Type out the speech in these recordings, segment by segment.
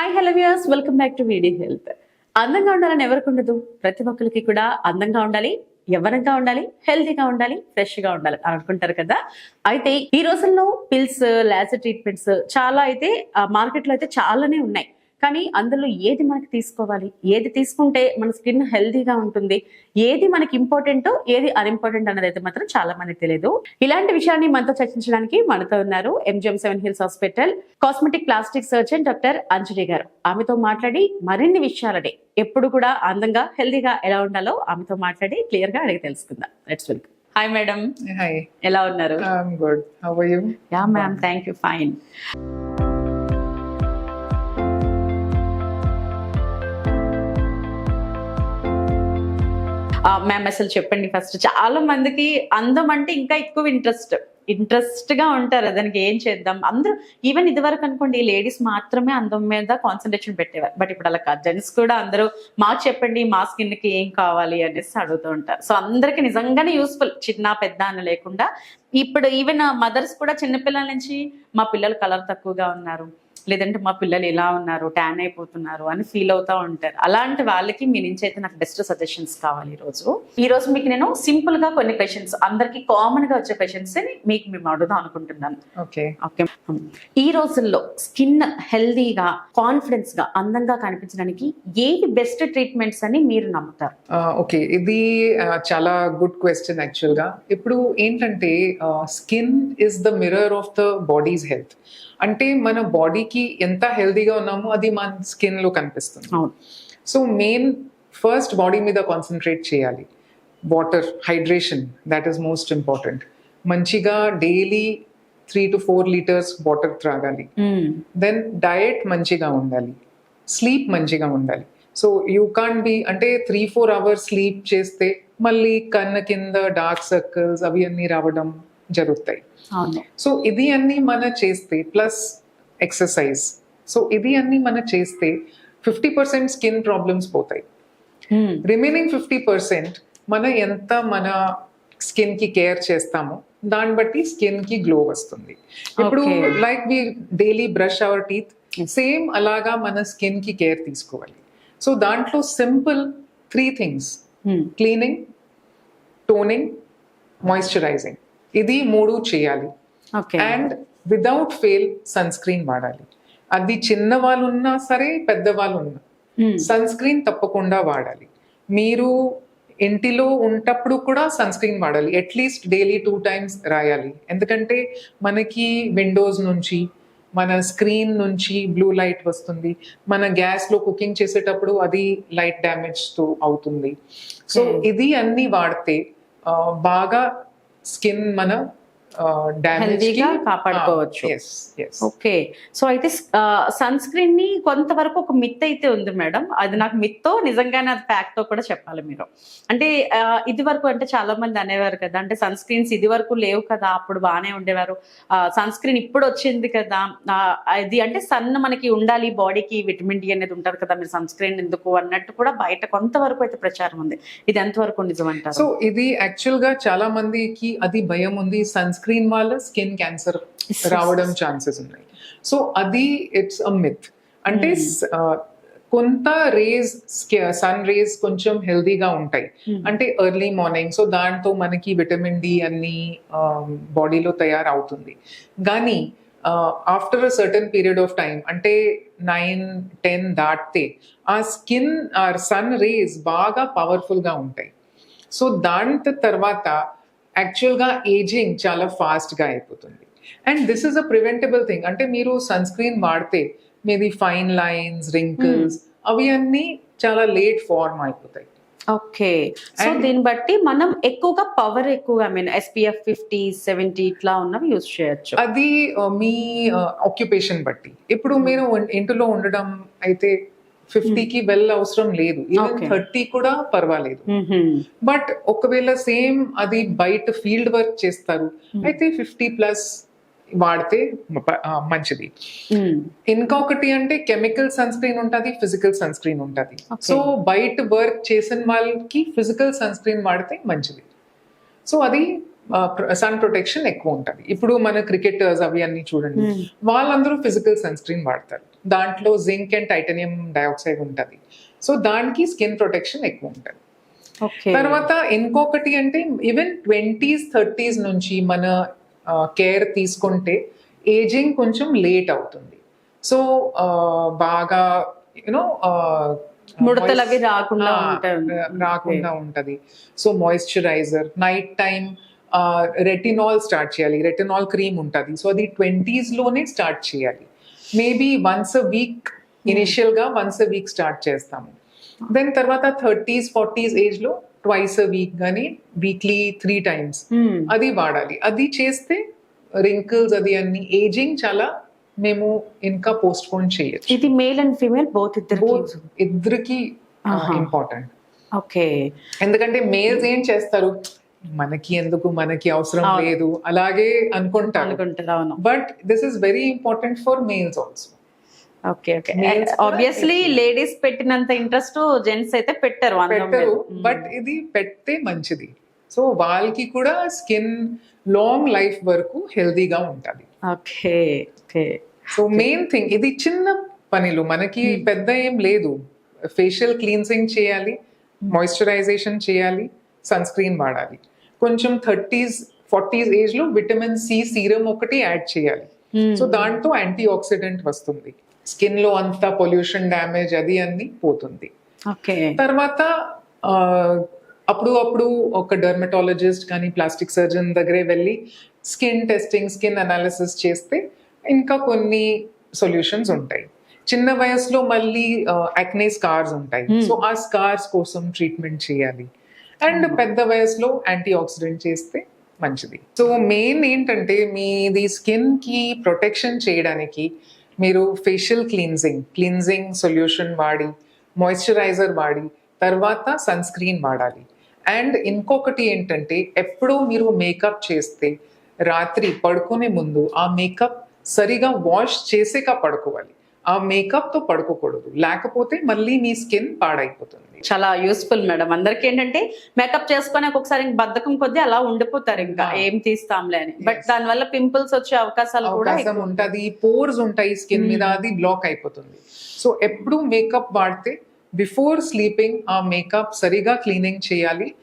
Hi hello views welcome back to video health అందంగా ఉండాలని ఎవరికి ఉండదు? ప్రతి ఒక్కరికి కూడా అందంగా ఉండాలి యవ్వనంగా ఉండాలి హెల్తీగా ఉండాలి ఫ్రెష్గా ఉండాలి అనుకుంటారు కదా? అయితే ఈ రోజుల్లో పిల్స్ లాజర్ ట్రీట్మెంట్స్ చాలా అయితే మార్కెట్లో అయితే చాలానే ఉన్నాయి. కానీ అందులో ఏది మనకి తీసుకోవాలి? ఏది తీసుకుంటే మన స్కిన్ హెల్తీగా ఉంటుంది? ఏది మనకి ఇంపార్టెంట్ ఏది అన్ఇంపార్టెంట్ అన్నది అయితే మాత్రం చాలా మందికి తెలియదు. ఇలాంటి విషయాన్ని మనతో చర్చించడానికి మనతో ఉన్నారు MGM Seven Hills Hospital cosmetic plastic surgeon doctor Anjali గారు. ఆమెతో మాట్లాడి మరిన్ని విషయాలని ఎప్పుడు కూడా అందంగా హెల్తీగా ఎలా ఉండాలో ఆమెతో మాట్లాడి క్లియర్గా అడిగి తెలుసుకుందాం. Let's welcome hi madam Hi, ఎలా ఉన్నారు? Good. How are you? Yeah ma'am thank you fine ma'am అసలు చెప్పండి ఫస్ట్ చాలా మందికి అందం అంటే ఇంకా ఎక్కువ ఇంట్రెస్ట్ ఇంట్రెస్ట్గా ఉంటారు దానికి ఏం చేద్దాం? అందరూ ఈవెన్ ఇదివరకు అనుకోండి లేడీస్ మాత్రమే అందం మీద కాన్సన్ట్రేషన్ పెట్టేవారు. బట్ ఇప్పుడు అలా కాదు. జెంట్స్ కూడా అందరూ మాకు చెప్పండి మా స్కిన్కి ఏం కావాలి? అనేసి అడుగుతూ ఉంటారు. సో అందరికి నిజంగానే యూస్ఫుల్ చిన్న పెద్ద అని లేకుండా ఇప్పుడు ఈవెన్ మదర్స్ కూడా చిన్నపిల్లల నుంచి మా పిల్లలు కలర్ తక్కువగా ఉన్నారు. లేదంటే మా పిల్లలు ఇలా ఉన్నారు ట్యాన్ అయిపోతున్నారు అని ఫీల్ అవుతా ఉంటారు. అలాంటి వాళ్ళకి మీ నుంచి అయితే నాకు బెస్ట్ సజెషన్స్ కావాలి ఈ రోజు ఈ రోజు మీకు నేను సింపుల్గా కొన్ని క్వశ్చన్స్ అందరికి కామన్గా వచ్చే క్వశ్చన్స్ మీకు మేము అడుగుదాం అనుకుంటున్నాను. Okay. ఓకే. ఈ రోజుల్లో స్కిన్ హెల్దీగా కాన్ఫిడెన్స్గా అందంగా కనిపించడానికి ఏవి బెస్ట్ ట్రీట్మెంట్స్ అని మీరు నమ్ముతారు? ఓకే. ఇది చాలా గుడ్ క్వశ్చన్ యాక్చువల్గా ఇప్పుడు ఏంటంటే skin is the mirror of the body's health అంటే మన బాడీకి ఎంత హెల్తీగా ఉన్నామో అది మన స్కిన్లో కనిపిస్తుంది. సో మెయిన్ ఫస్ట్ బాడీ మీద కాన్సన్ట్రేట్ చేయాలి. Water hydration that is most important మంచిగా daily three to four litres water త్రాగాలి. Then diet మంచిగా ఉండాలి. స్లీప్ మంచిగా ఉండాలి. సో యూ కాన్ బి అంటే త్రీ ఫోర్ అవర్స్ స్లీప్ చేస్తే మళ్ళీ కన్న కింద డార్క్ సర్కిల్స్ అవి అన్నీ రావడం జరుగుతాయి. అవును సో ఇది అన్ని మన చేస్తే ప్లస్ ఎక్సర్సైజ్ సో ఇది అన్ని మన చేస్తే ఫిఫ్టీ పర్సెంట్ స్కిన్ ప్రాబ్లమ్స్ పోతాయి. రిమైనింగ్ ఫిఫ్టీ పర్సెంట్ మన ఎంత మన స్కిన్కి కేర్ చేస్తామో దాన్ని బట్టి స్కిన్కి గ్లో వస్తుంది ఇప్పుడు. Like we daily brush our teeth. Same అలాగా మన స్కిన్కి కేర్ తీసుకోవాలి సో దాంట్లో simple three things. Cleaning toning moisturizing ఇది మూడు చేయాలి. And without fail sun screen వాడాలి. అది చిన్న వాళ్ళు ఉన్నా సరే పెద్దవాళ్ళు ఉన్నా Hmm. సన్ స్క్రీన్ తప్పకుండా వాడాలి. మీరు ఇంటిలో ఉంటప్పుడు కూడా సన్ స్క్రీన్ వాడాలి. At least daily two times రాయాలి. ఎందుకంటే మనకి విండోస్ నుంచి మన స్క్రీన్ నుంచి బ్లూ లైట్ వస్తుంది. మన గ్యాస్లో కుకింగ్ చేసేటప్పుడు అది లైట్ డ్యామేజ్తో అవుతుంది. So Okay. ఇది అన్ని వాడితే బాగా స్కిన్ మన డ్యామేజ్ Healthy గా కాపాడుకోవచ్చు. ఓకే. సో అయితే సన్ స్క్రీన్ని కొంతవరకు ఒక మిత్ అయితే ఉంది మేడం. అది నాకు మిత్తో నిజంగానే అది ఫ్యాక్ట్తో కూడా చెప్పాలి మీరు. అంటే ఇది వరకు అంటే చాలా మంది అనేవారు కదా అంటే సన్ స్క్రీన్స్ ఇది వరకు లేవు కదా అప్పుడు బాగానే ఉండేవారు. సన్ స్క్రీన్ ఇప్పుడు వచ్చింది కదా అది అంటే సన్ మనకి ఉండాలి బాడీకి విటమిన్ డి అనేది ఉంటది కదా మీరు సన్ స్క్రీన్ ఎందుకు అన్నట్టు కూడా బయట కొంతవరకు అయితే ప్రచారం ఉంది. ఇది ఎంతవరకు నిజం సో అంటారు ఇది యాక్చువల్గా చాలా మందికి అది భయం ఉంది సన్ స్క్రీన్ వల్ల స్కిన్ క్యాన్సర్ రావడం. ఛాన్సెస్ ఉన్నాయి సో అది ఇట్స్ అ మిత్ అంటే Hmm. కొంత రేస్ సన్ రేస్ కొంచెం హెల్దీగా ఉంటాయి Hmm. అంటే ఎర్లీ మార్నింగ్ సో దాంతో మనకి విటమిన్ డి అన్ని బాడీలో తయారవుతుంది కానీ after a certain period of time అంటే నైన్ టెన్ దాటితే ఆ స్కిన్ ఆర్ సన్ రేస్ బాగా పవర్ఫుల్గా ఉంటాయి సో దాని తర్వాత యాక్చువల్గా ఏజింగ్ చాలా ఫాస్ట్గా అయిపోతుంది. And this is a preventable thing. అంటే మీరు సన్ స్క్రీన్ వాడితే మీది ఫైన్ లైన్స్ రింకిల్స్ అవి అన్నీ చాలా లేట్ ఫార్మ్ అయిపోతాయి. ఓకే. సో దీన్ని బట్టి మనం ఎక్కువగా పవర్ ఎక్కువగా I mean SPF fifty seventy ఇట్లా ఉన్నవి యూజ్ చేయొచ్చు. అది ఆ, మీ ఆక్యుపేషన్ బట్టి. ఇప్పుడు మీరు ఉన్- ఇంటిలో ఉండడం అయితే ఫిఫ్టీకి వెల్ అవసరం లేదు ఈవెన్. థర్టీ కూడా పర్వాలేదు. బట్ ఒకవేళ సేమ్ అది బయట ఫీల్డ్ వర్క్ చేస్తారు. అయితే ఫిఫ్టీ ప్లస్ వాడితే మంచిది మ్మ్. ఇంకొకటి అంటే కెమికల్ సన్ స్క్రీన్ ఉంటుంది ఫిజికల్ సన్ స్క్రీన్ ఉంటుంది. సో బయట వర్క్ చేసిన వాళ్ళకి ఫిజికల్ సన్ స్క్రీన్ వాడితే మంచిది సో అది సన్ ప్రొటెక్షన్ ఎక్కువ ఉంటుంది ఇప్పుడు మన క్రికెటర్స్ అవి అన్ని చూడండి. వాళ్ళందరూ ఫిజికల్ సన్ స్క్రీన్ వాడతారు దాంట్లో జింక్ అండ్ టైటానియం డైఆక్సైడ్ ఉంటుంది. సో దానికి స్కిన్ ప్రొటెక్షన్ ఎక్కువ ఉంటుంది. తర్వాత ఇంకొకటి అంటే ఈవెన్ ట్వంటీస్ థర్టీస్ నుంచి మన కేర్ తీసుకుంటే ఏజింగ్ కొంచెం లేట్ అవుతుంది. సో బాగా యూనో ముడతలు అవి రాకుండా రాకుండా ఉంటది. So moisturizer night time retinol start చేయాలి. రెటినాల్ క్రీమ్ ఉంటుంది. సో అది ట్వంటీస్లోనే స్టార్ట్ చేయాలి. మేబీ వన్స్ అ వీక్ ఇనిషియల్గా వన్స్ అ వీక్ స్టార్ట్ చేస్తాము. దెన్ తర్వాత థర్టీస్ ఫార్టీస్ ఏజ్లో ట్వైస్ అ వీక్ కానీ వీక్లీ త్రీ టైమ్స్. అది వాడాలి. అది చేస్తే రింకిల్స్ అది అన్ని ఏజింగ్ చాలా మేము ఇంకా పోస్ట్ పోన్ చేయొచ్చు. ఇది మేల్ అండ్ ఫీమేల్ బోత్ ఇద్దరు ఇద్దరికి. Important okay. ఎందుకంటే మేల్స్ ఏం చేస్తారు? మనకి ఎందుకు మనకి అవసరం. లేదు అలాగే అనుకుంటారు but this is very important for males also okay okay obviously. Ladies పెట్టినంత ఇంట్రెస్ట్ జెంట్స్ అయితే పెట్టారు పెట్టరు మీద. Hmm. బట్ ఇది పెడితే మంచిది సో వాళ్ళకి కూడా స్కిన్ లాంగ్ లైఫ్ వరకు హెల్దీగా ఉంటుంది okay okay so main thing ఇది చిన్న పనిలు మనకి Hmm. పెద్ద ఏం లేదు ఫేషియల్ క్లీన్సింగ్ చేయాలి మాయిశ్చరైజేషన్ చేయాలి సన్ స్క్రీన్ వాడాలి. కొంచెం థర్టీస్ ఫార్టీస్ ఏజ్లో విటమిన్ సి సీరం ఒకటి యాడ్ చేయాలి. Hmm. సో దాంతో యాంటీ ఆక్సిడెంట్ వస్తుంది. స్కిన్లో అంతా పొల్యూషన్ డ్యామేజ్ అది అన్ని పోతుంది. తర్వాత అప్పుడు అప్పుడు ఒక డర్మటాలజిస్ట్ కానీ ప్లాస్టిక్ సర్జన్ దగ్గరే వెళ్ళి స్కిన్ టెస్టింగ్ స్కిన్ అనాలిసిస్ చేస్తే ఇంకా కొన్ని సొల్యూషన్స్ ఉంటాయి. చిన్న వయసులో మళ్ళీ అక్నే స్కార్స్ ఉంటాయి. Hmm. సో ఆ స్కార్స్ కోసం ట్రీట్మెంట్ చేయాలి. అండ్ పెద్ద వయసులో యాంటీ ఆక్సిడెంట్ చేస్తే మంచిది. సో మెయిన్ ఏంటంటే మీది స్కిన్కి ప్రొటెక్షన్ చేయడానికి మీరు ఫేషియల్ క్లీన్జింగ్ క్లీన్జింగ్ సొల్యూషన్ వాడి మాయిశ్చరైజర్ వాడి తర్వాత సన్ స్క్రీన్ వాడాలి. అండ్ ఇంకొకటి ఏంటంటే ఎప్పుడూ మీరు మేకప్ చేస్తే రాత్రి పడుకునే ముందు ఆ మేకప్ సరిగా వాష్ చేసాక పడుకోవాలి. ఆ మేకప్తో పడుకోకూడదు. లేకపోతే మళ్ళీ మీ స్కిన్ పాడైపోతుంది. చాలా యూస్ఫుల్ మేడం అందరికి ఏంటంటే మేకప్ చేసుకొని ఒక్కొక్కసారి బద్ధకం కొద్దీ అలా ఉండిపోతారు ఇంకా. ఏం తీస్తాంలే అని. బట్. దాని వల్ల పింపుల్స్ వచ్చే అవకాశాలు కూడా ఉంటది. పోర్స్ ఉంటాయి స్కిన్ మీద Hmm. అది బ్లాక్ అయిపోతుంది. సో ఎప్పుడు మేకప్ వాడితే బిఫోర్ స్లీపింగ్ ఆ మేకప్ సరిగా క్లీనింగ్ చేయాలి.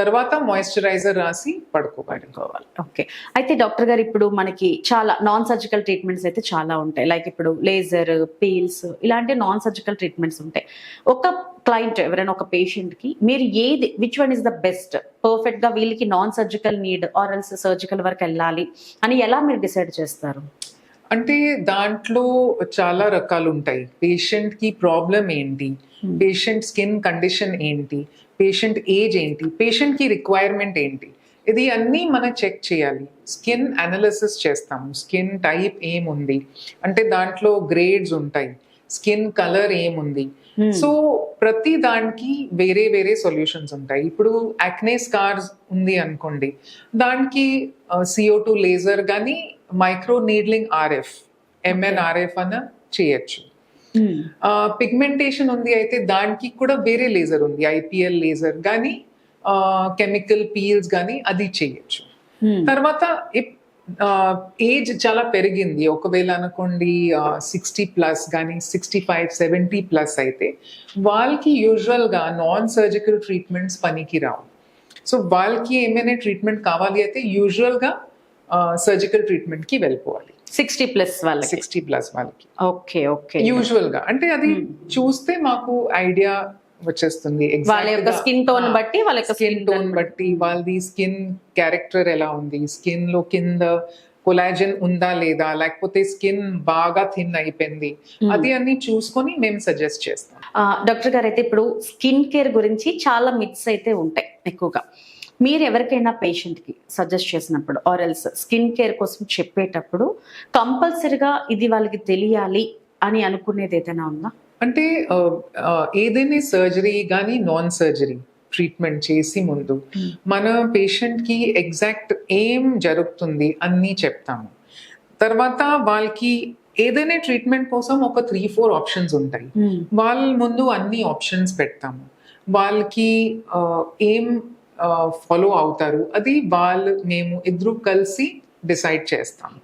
తర్వాత మాయిశ్చరైజర్ రాసి పడుకోవాలి పడుకోవాలి ఓకే అయితే డాక్టర్ గారు ఇప్పుడు మనకి చాలా నాన్ సర్జికల్ ట్రీట్మెంట్స్ అయితే చాలా ఉంటాయి. లైక్ ఇప్పుడు లేజర్ పీల్స్ ఇలాంటి నాన్ సర్జికల్ ట్రీట్మెంట్స్ ఉంటాయి. ఒక క్లయింట్ ఎవరైనా ఒక పేషెంట్కి మీరు ఏది which one is the best పర్ఫెక్ట్గా వీళ్ళకి non surgical need or else surgical వరకు వెళ్ళాలి అని ఎలా మీరు డిసైడ్ చేస్తారు? అంటే దాంట్లో చాలా రకాలు ఉంటాయి. పేషెంట్కి ప్రాబ్లం ఏంటి. పేషెంట్ స్కిన్ కండిషన్ ఏంటి? పేషెంట్ ఏజ్ ఏంటి? పేషెంట్కి రిక్వైర్మెంట్ ఏంటి? ఇది అన్నీ మనం చెక్ చేయాలి. స్కిన్ అనాలిసిస్ చేస్తాము. స్కిన్ టైప్ ఏముంది? అంటే దాంట్లో గ్రేడ్స్ ఉంటాయి. స్కిన్ కలర్ ఏముంది? Hmm. సో ప్రతి దానికి వేరే వేరే సొల్యూషన్స్ ఉంటాయి. ఇప్పుడు యాక్నే స్కార్స్ ఉంది అనుకోండి. దానికి సిఓ టూ లేజర్ కానీ మైక్రో నీడ్లింగ్ ఆర్ఎఫ్ ఎంఎన్ఆర్ఎఫ్ అన్న చేయొచ్చు. పిగ్మెంటేషన్ ఉంది అయితే దానికి కూడా వేరే లేజర్ ఉంది ఐపీఎల్ లేజర్ కానీ కెమికల్ పీల్స్ కానీ అది చేయొచ్చు. Hmm. తర్వాత ఏజ్ చాలా పెరిగింది. ఒకవేళ అనుకోండి సిక్స్టీ ప్లస్ కానీ సిక్స్టీ ఫైవ్ సెవెంటీ ప్లస్ అయితే వాళ్ళకి యూజువల్గా నాన్ సర్జికల్ ట్రీట్మెంట్స్ పనికి రావు. సో వాళ్ళకి ఏమైనా ట్రీట్మెంట్ కావాలి అయితే యూజువల్గా సర్జికల్ ట్రీట్మెంట్కి వెళ్ళిపోవాలి. సిక్స్టీ ప్లస్ వాళ్ళకి. సిక్స్టీ ప్లస్ వాళ్ళకి. Okay okay. యూజువల్గా. అంటే అది Hmm. చూస్తే మాకు ఐడియా వచ్చేస్తుంది వాళ్ళ యొక్క స్కిన్ టోన్ బట్టి వాళ్ళ యొక్క స్కిన్ టోన్ బట్టి వాళ్ళది స్కిన్ క్యారెక్టర్ ఎలా ఉంది? స్కిన్లో కింద కొలాజన్ ఉందా లేదా? లేకపోతే స్కిన్ బాగా థిన్ అయిపోయింది? Hmm. అది అన్ని చూసుకొని మేము సజెస్ట్ చేస్తాం. డాక్టర్ గారు అయితే ఇప్పుడు స్కిన్ కేర్ గురించి చాలా మిత్స్ అయితే ఉంటాయి ఎక్కువగా. మీరు ఎవరికైనా పేషెంట్కి సజెస్ట్ చేసినప్పుడు ఆర్ ఎల్స్ స్కిన్ కేర్ కోసం చెప్పేటప్పుడు కంపల్సరిగా ఇది వాళ్ళకి తెలియాలి అని అనుకునేది ఏదైనా ఉందా? అంటే ఏదైనా సర్జరీ కానీ నాన్ సర్జరీ ట్రీట్మెంట్ చేసి ముందు Hmm. మన పేషెంట్కి ఎగ్జాక్ట్ ఏం జరుగుతుంది అన్నీ చెప్తాము. తర్వాత వాళ్ళకి ఏదైనా ట్రీట్మెంట్ కోసం ఒక త్రీ ఫోర్ ఆప్షన్స్ ఉంటాయి. వాళ్ళ ముందు అన్ని ఆప్షన్స్ పెడతాము. వాళ్ళకి ఏం ఫాలో అవుతారు. అది వాళ్ళు మేము ఇద్దరు కలిసి డిసైడ్ చేస్తాము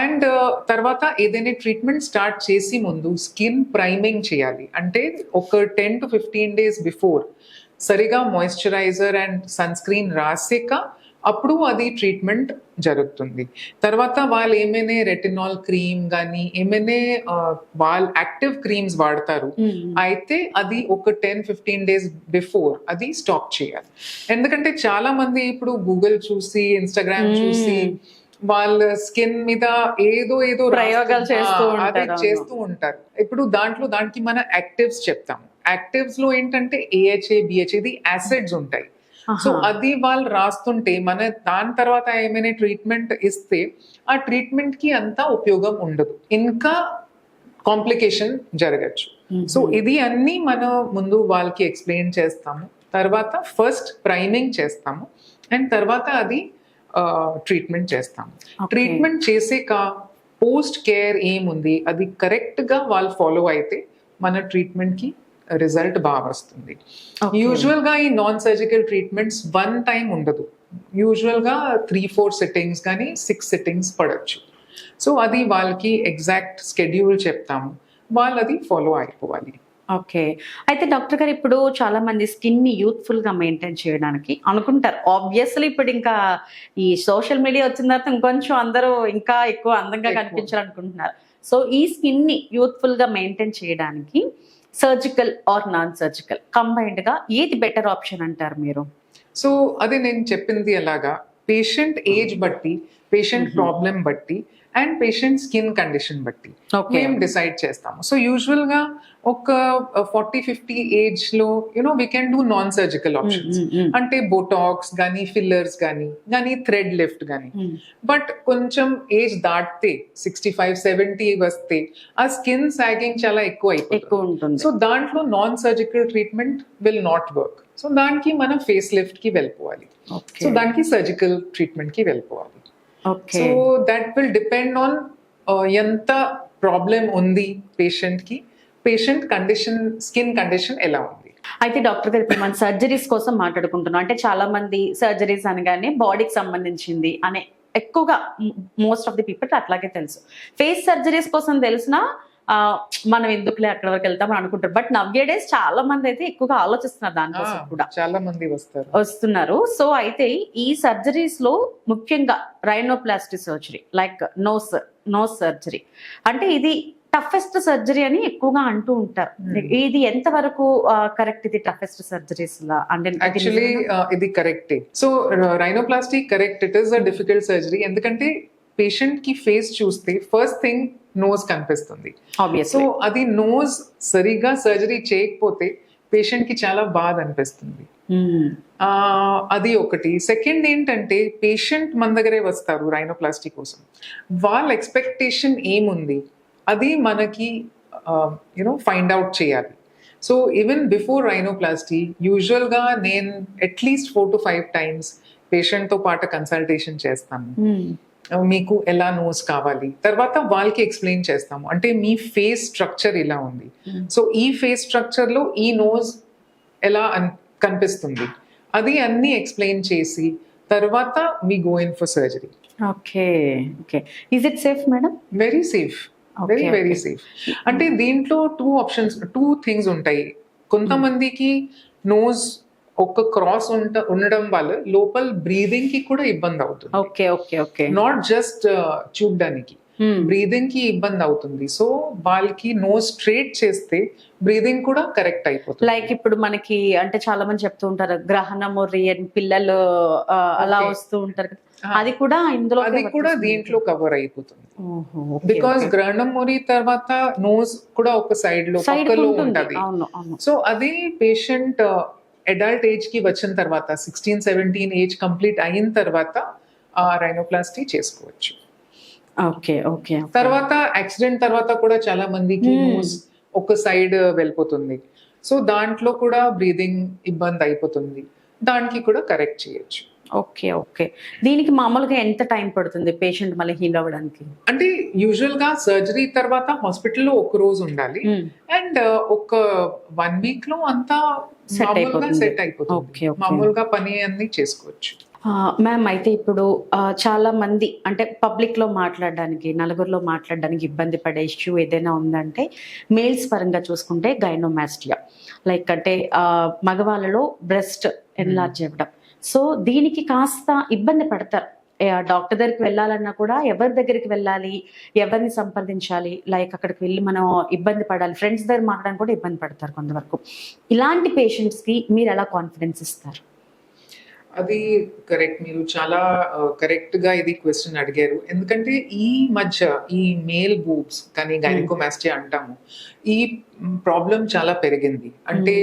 అండ్ తర్వాత ఏదైనా ట్రీట్మెంట్ స్టార్ట్ చేసి ముందు స్కిన్ ప్రైమింగ్ చేయాలి. అంటే ఒక ten to fifteen days before సరిగా మాయిశ్చరైజర్ అండ్ సన్ స్క్రీన్ రాసాక అప్పుడు అది ట్రీట్మెంట్ జరుగుతుంది. తర్వాత వాళ్ళు ఏమైనా రెటినాల్ క్రీమ్ కానీ ఏమైనా వాళ్ళు యాక్టివ్ క్రీమ్స్ వాడతారు. అయితే అది ఒక టెన్ ఫిఫ్టీన్ డేస్ బిఫోర్ అది స్టాప్ చేయాలి. ఎందుకంటే చాలా మంది ఇప్పుడు గూగుల్ చూసి ఇన్స్టాగ్రామ్. చూసి వాళ్ళ స్కిన్ మీద ఏదో ఏదో ప్రయోగాలు చేస్తూ అదే. చేస్తూ ఉంటారు. ఇప్పుడు దాంట్లో దానికి మన యాక్టివ్స్ చెప్తాం యాక్టివ్స్లో ఏంటంటే ఏహెచ్ఏ బిహెచ్ఏ ఇది యాసిడ్స్ ఉంటాయి. సో అది వాళ్ళు రాస్తుంటే మన దాని తర్వాత ఏమైనా ట్రీట్మెంట్ ఇస్తే ఆ ట్రీట్మెంట్కి అంత ఉపయోగం ఉండదు. ఇంకా కాంప్లికేషన్ జరగచ్చు. సో ఇది అన్ని మనం ముందు వాళ్ళకి ఎక్స్ప్లెయిన్ చేస్తాము. తర్వాత ఫస్ట్ ప్రైమింగ్ చేస్తాము. అండ్ తర్వాత అది ట్రీట్మెంట్ చేస్తాము. ట్రీట్మెంట్ చేసాక పోస్ట్ కేర్ ఏముంది? అది కరెక్ట్గా వాళ్ళు ఫాలో అయితే మన ట్రీట్మెంట్కి రిజల్ట్ బాగా వస్తుంది. యూజువల్గా ఈ non surgical treatments one time ఉండదు. యూజువల్గా త్రీ ఫోర్ సిట్టింగ్స్ కానీ సిక్స్ సిట్టింగ్స్ పడచ్చు. సో అది వాళ్ళకి ఎగ్జాక్ట్ స్కెడ్యూల్ చెప్తాము. వాళ్ళు అది ఫాలో అయిపోవాలి. ఓకే అయితే డాక్టర్ గారు ఇప్పుడు చాలా మంది స్కిన్ని యూత్ఫుల్గా మెయింటైన్ చేయడానికి అనుకుంటారు. ఆబ్వియస్లీ ఇప్పుడు ఇంకా ఈ సోషల్ మీడియా వచ్చిన తర్వాత ఇంకొంచెం అందరూ ఇంకా ఎక్కువ అందంగా. కనిపించాలనుకుంటున్నారు. సో ఈ స్కిన్ని యూత్ఫుల్గా మెయింటైన్ చేయడానికి సర్జికల్ ఆర్ నాన్ సర్జికల్ కంబైన్డ్గా ఏది బెటర్ ఆప్షన్ అంటారు మీరు? సో అదే నేను చెప్పింది అలాగా పేషెంట్ ఏజ్ బట్టి పేషెంట్. ప్రాబ్లం బట్టి అండ్ పేషెంట్ స్కిన్ కండిషన్ బట్టి మేము డిసైడ్ చేస్తాము. సో యూజువల్గా ఒక ఫార్టీ ఫిఫ్టీ ఏజ్లో you know we can do non surgical options అంటే బోటాక్స్ కానీ ఫిల్లర్స్ కానీ కానీ థ్రెడ్ లిఫ్ట్ కానీ బట్ కొంచెం ఏజ్ దాటితే సిక్స్టీ ఫైవ్ సెవెంటీ వస్తే ఆ స్కిన్ సాగింగ్ చాలా ఎక్కువ అయిపోతుంది. సో దాంట్లో non surgical treatment will not work so దానికి మనం ఫేస్ లిఫ్ట్కి వెళ్ళిపోవాలి. సో దానికి సర్జికల్ ట్రీట్మెంట్కి వెళ్ళిపోవాలి. So that will depend on ఎంత ప్రాబ్లం ఉంది పేషెంట్కి. పేషెంట్ కండిషన్ స్కిన్ కండిషన్ ఎలా ఉంది? అయితే డాక్టర్ గారు ఇప్పుడు మనం సర్జరీస్ కోసం మాట్లాడుకుంటున్నాం. అంటే చాలా మంది సర్జరీస్ అనగానే బాడీకి సంబంధించింది అనే ఎక్కువగా మోస్ట్ ఆఫ్ ది పీపుల్ అట్లాగే తెలుసు. ఫేస్ సర్జరీస్ కోసం తెలిసిన మనం ఎందుకులే అక్కడ వరకు వెళ్తామని అనుకుంటారు. బట్ నవ్య డేస్ చాలా మంది అయితే ఎక్కువగా ఆలోచిస్తున్నారు దానికోసం కూడా. చాలా మంది వస్తారు. వస్తున్నారు. సో అయితే ఈ సర్జరీస్లో ముఖ్యంగా rhinoplasty surgery like nose nose surgery అంటే ఇది టఫెస్ట్ సర్జరీ అని ఎక్కువగా అంటూ ఉంటారు. Hmm. ఇది ఎంత వరకు కరెక్ట్ ఇది టఫెస్ట్ సర్జరీస్ లా? అంటే యాక్చువల్లీ? ఇది కరెక్టే so rhinoplasty correct it is a difficult surgery ఎందుకంటే పేషెంట్కి ఫేస్ చూస్తే ఫస్ట్ థింగ్ నోస్ కనిపిస్తుంది. సో. అది నోస్ సరిగా సర్జరీ చేయకపోతే పేషెంట్కి చాలా బాధ అనిపిస్తుంది. Hmm. అది ఒకటి. సెకండ్ ఏంటంటే పేషెంట్ మన దగ్గరే వస్తారు రైనోప్లాస్టీ కోసం. వాళ్ళ ఎక్స్పెక్టేషన్ ఏముంది? అది మనకి యునో ఫైండ్ అవుట్ చేయాలి. సో ఈవెన్ బిఫోర్ రైనోప్లాస్టీ యూజువల్గా నేను at least four to five times పేషెంట్తో పాటు కన్సల్టేషన్ చేస్తాను. Hmm. మీకు ఎలా నోస్ కావాలి? తర్వాత వాళ్ళకి ఎక్స్ప్లెయిన్ చేస్తాము. అంటే మీ ఫేస్ స్ట్రక్చర్ ఇలా ఉంది. Hmm. సో ఈ ఫేస్ స్ట్రక్చర్లో ఈ నోస్ ఎలా కనిపిస్తుంది? అది అన్ని ఎక్స్ప్లెయిన్ చేసి తర్వాత మీ go in for surgery okay. Okay. Is it safe madam very safe very very safe అంటే దీంట్లో టూ ఆప్షన్స్ టూ థింగ్స్ ఉంటాయి. కొంతమందికి నోస్ ఒక క్రాస్ ఉంట ఉండడం వల్ల లోపల బ్రీదింగ్కి కూడా ఇబ్బంది అవుతుంది. Okay okay okay. Not just చూడడానికి. Hmm. బ్రీదింగ్కి ఇబ్బంది అవుతుంది. సో వాళ్ళకి నోస్ స్ట్రేట్ చేస్తే బ్రీదింగ్ కూడా కరెక్ట్ అయిపోతుంది. లైక్ ఇప్పుడు మనకి అంటే చాలా మంది చెప్తూ ఉంటారు గ్రహణము రియన్ పిల్లలు అలా. వస్తూ ఉంటారు కదా. అది కూడా ఇందులో అది కూడా దీంట్లో కవర్ అయిపోతుంది. బికాస్ గ్రహణం మొరి తర్వాత నోస్ కూడా ఒక సైడ్లో పక్కలో ఉంటుంది. సో అది పేషెంట్ అడల్ట్ ఏజ్కి వచ్చిన తర్వాత సిక్స్టీన్ సెవెంటీన్ ఏజ్ కంప్లీట్ అయిన తర్వాత ఆ రైనోప్లాస్టీ చేసుకోవచ్చు. ఓకే ఓకే తర్వాత యాక్సిడెంట్ తర్వాత కూడా చాలా మందికి Hmm. ఒక సైడ్ వెళ్ళిపోతుంది. సో దాంట్లో కూడా బ్రీదింగ్ ఇబ్బంది అయిపోతుంది. దానికి కూడా కరెక్ట్ చేయొచ్చు. Okay okay. దీనికి మామూలుగా ఎంత టైం పడుతుంది పేషెంట్ మళ్ళీ హీల్ అవ్వడానికి? అంటే యూజువల్గా సర్జరీ తర్వాత హాస్పిటల్లో ఒక రోజు ఉండాలి. అండ్ ఒక వన్ వీక్లో అంతా అయిపోతుంది. సెట్ అయిపోతుంది. okay. మామూలుగా పని అన్ని చేసుకోవచ్చు. మ్యామ్ అయితే ఇప్పుడు చాలా మంది అంటే పబ్లిక్లో మాట్లాడడానికి నలుగురిలో మాట్లాడడానికి ఇబ్బంది పడే ఇష్యూ ఏదైనా ఉందంటే మేల్స్ పరంగా చూసుకుంటే గైనోమాస్టియా. లైక్ అంటే మగవాళ్ళలో బ్రెస్ట్ ఎన్లార్జ్ అవ్వడం. సో దీనికి కాస్త ఇబ్బంది పడతారు. డాక్టర్ దగ్గరికి వెళ్ళాలన్నా కూడా ఎవరి దగ్గరికి వెళ్ళాలి ఎవరిని సంప్రదించాలి లైక్ అక్కడికి వెళ్ళి మనం ఇబ్బంది పడాలి ఫ్రెండ్స్ దగ్గర మాట్లాడడానికి కూడా ఇబ్బంది పడతారు కొంతవరకు. ఇలాంటి పేషెంట్స్కి మీరు ఎలా కాన్ఫిడెన్స్ ఇస్తారు? అది కరెక్ట్ మీరు చాలా కరెక్ట్గా ఇది క్వశ్చన్ అడిగారు. ఎందుకంటే ఈ మధ్య ఈ మేల్ బూబ్స్ కానీ గైనకోమాస్టియా అంటాము ఈ ప్రాబ్లం చాలా పెరిగింది. అంటే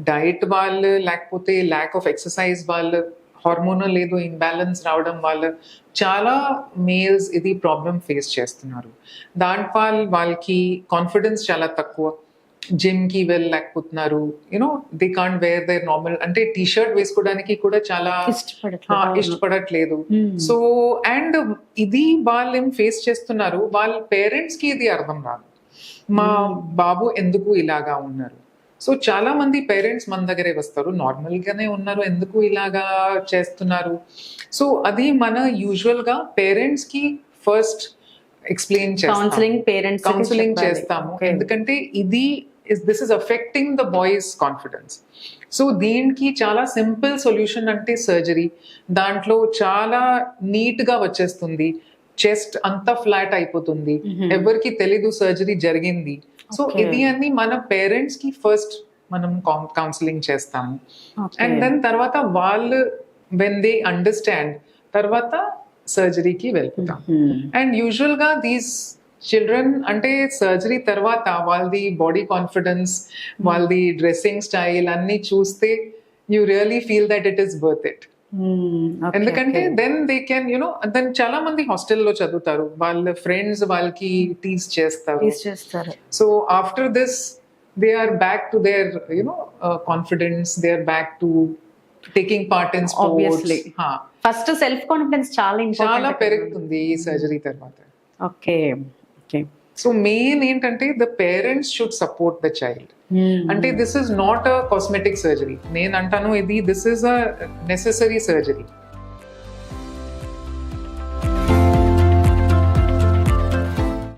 డైట్ వాళ్ళు లేకపోతే ల్యాక్ ఆఫ్ ఎక్సర్సైజ్ వాళ్ళు హార్మోనల్ ఏదో ఇంబ్యాలెన్స్ రావడం వల్ల చాలా మేల్స్ ఇది ప్రాబ్లం ఫేస్ చేస్తున్నారు. దాంట్ వాళ్ళు వాళ్ళకి కాన్ఫిడెన్స్ చాలా తక్కువ. జిమ్కి వెళ్ళలేకపోతున్నారు you know they can't wear their normal అంటే టీ షర్ట్ వేసుకోవడానికి కూడా చాలా ఇష్టపడట్లేదు. Hmm. సో అండ్ ఇది వాళ్ళు ఏం ఫేస్ చేస్తున్నారు? వాళ్ళ పేరెంట్స్కి ఇది అర్థం రాదు. మా బాబు ఎందుకు ఇలాగా ఉన్నారు? సో చాలా మంది పేరెంట్స్ మన దగ్గరే వస్తారు. నార్మల్ గానే ఉన్నారు. ఎందుకు ఇలాగా చేస్తున్నారు? సో అది మన యూజువల్గా పేరెంట్స్కి first explain counselling parents counselling చేస్తాము. ఎందుకంటే ఇది this is affecting the boys confidence so దీనికి చాలా సింపుల్ సొల్యూషన్ అంటే సర్జరీ దాంట్లో చాలా నీట్గా వచ్చేస్తుంది. చెస్ట్ అంతా ఫ్లాట్ అయిపోతుంది. ఎవరికి తెలీదు సర్జరీ జరిగింది. సో. ఇది అన్ని మన పేరెంట్స్కి ఫస్ట్ మనం కౌన్సిలింగ్ చేస్తాము. అండ్ దెన్ తర్వాత వాళ్ళు వెన్ దే అండర్స్టాండ్ తర్వాత సర్జరీకి వెళ్తాం. అండ్ యూజువల్గా దీస్ చిల్డ్రన్ అంటే సర్జరీ తర్వాత వాళ్ళది బాడీ కాన్ఫిడెన్స్ వాళ్ళది డ్రెస్సింగ్ స్టైల్ అన్ని చూస్తే you really feel that it is worth it ఎందుకంటే then they can you know then చాలా మంది హాస్టల్లో చదువుతారు. వాళ్ళ ఫ్రెండ్స్ వాళ్ళకి టీస్ చేస్తారు. So after this they are back to their you know confidence they are back to taking part in first self confidence చాలా చాలా పెరుగుతుంది ఈ సర్జరీ తర్వాత. ఓకే ఓకే సో మెయిన్ ఏంటంటే the parents should support the child అంటే this is not a cosmetic surgery నేను అంటాను ఇది this is a necessary surgery